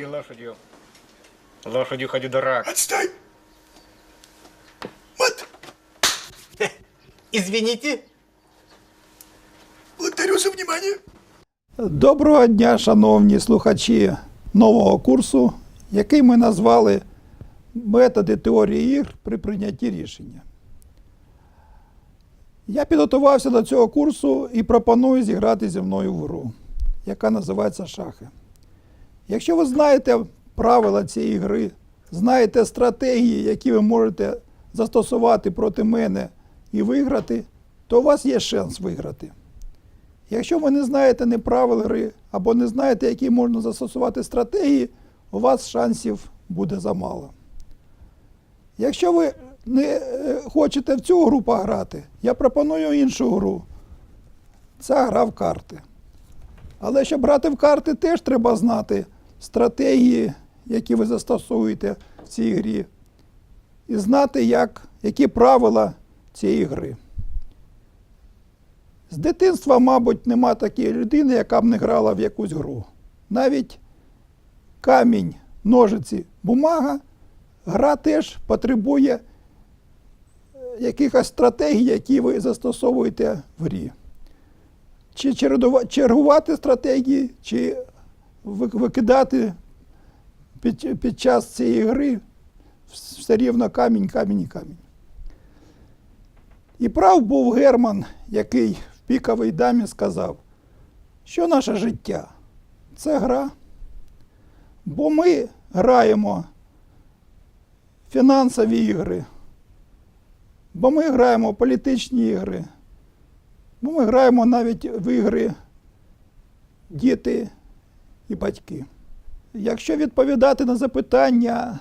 Ходи лошадью. Лошадью ходи, дурак. Отстань! Мат, Извините. благодарю за внимание. Доброго дня, шановні слухачі нового курсу, який ми назвали Методи теорії ігр при прийнятті рішення. Я підготувався до цього курсу і пропоную зіграти зі мною в гру, яка називається шахи. Якщо ви знаєте правила цієї гри, знаєте стратегії, які ви можете застосувати проти мене і виграти, то у вас є шанс виграти. Якщо ви не знаєте не правил гри або не знаєте, які можна застосувати стратегії, у вас шансів буде замало. Якщо ви не е, хочете в цю гру пограти, я пропоную іншу гру. Це гра в карти. Але щоб грати в карти, теж треба знати стратегії, які ви застосуєте в цій грі, і знати, як, які правила цієї гри. З дитинства, мабуть, нема такої людини, яка б не грала в якусь гру. Навіть камінь, ножиці, бумага, гра теж потребує е, якихось стратегій, які ви застосовуєте в грі. Чи чергувати стратегії, чи викидати під, під час цієї гри все рівно камінь, камінь і камінь. І прав був Герман, який в піковій дамі сказав, що наше життя це гра. Бо ми граємо фінансові ігри, бо ми граємо політичні ігри, бо ми граємо навіть в ігри діти і батьки. Якщо відповідати на запитання,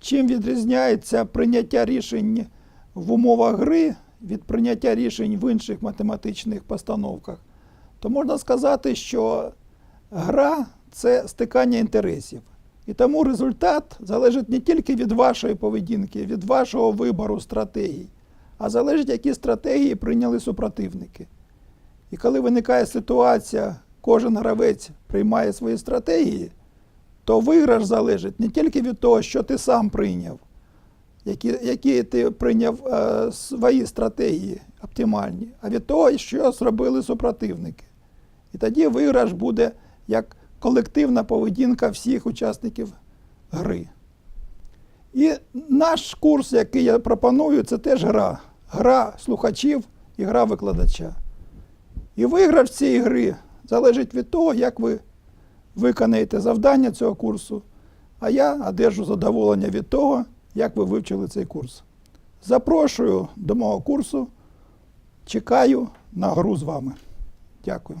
чим відрізняється прийняття рішень в умовах гри від прийняття рішень в інших математичних постановках, то можна сказати, що гра це стикання інтересів. І тому результат залежить не тільки від вашої поведінки, від вашого вибору стратегій, а залежить, які стратегії прийняли супротивники. І коли виникає ситуація, кожен гравець приймає свої стратегії, то виграш залежить не тільки від того, що ти сам прийняв, які, які ти прийняв е, свої стратегії оптимальні, а від того, що зробили супротивники. І тоді виграш буде як колективна поведінка всіх учасників гри. І наш курс, який я пропоную, це теж гра. Гра слухачів і гра викладача. І виграш цієї гри залежить від того, як ви виконаєте завдання цього курсу, а я одержу задоволення від того, як ви вивчили цей курс. Запрошую до мого курсу. Чекаю на гру з вами. Дякую.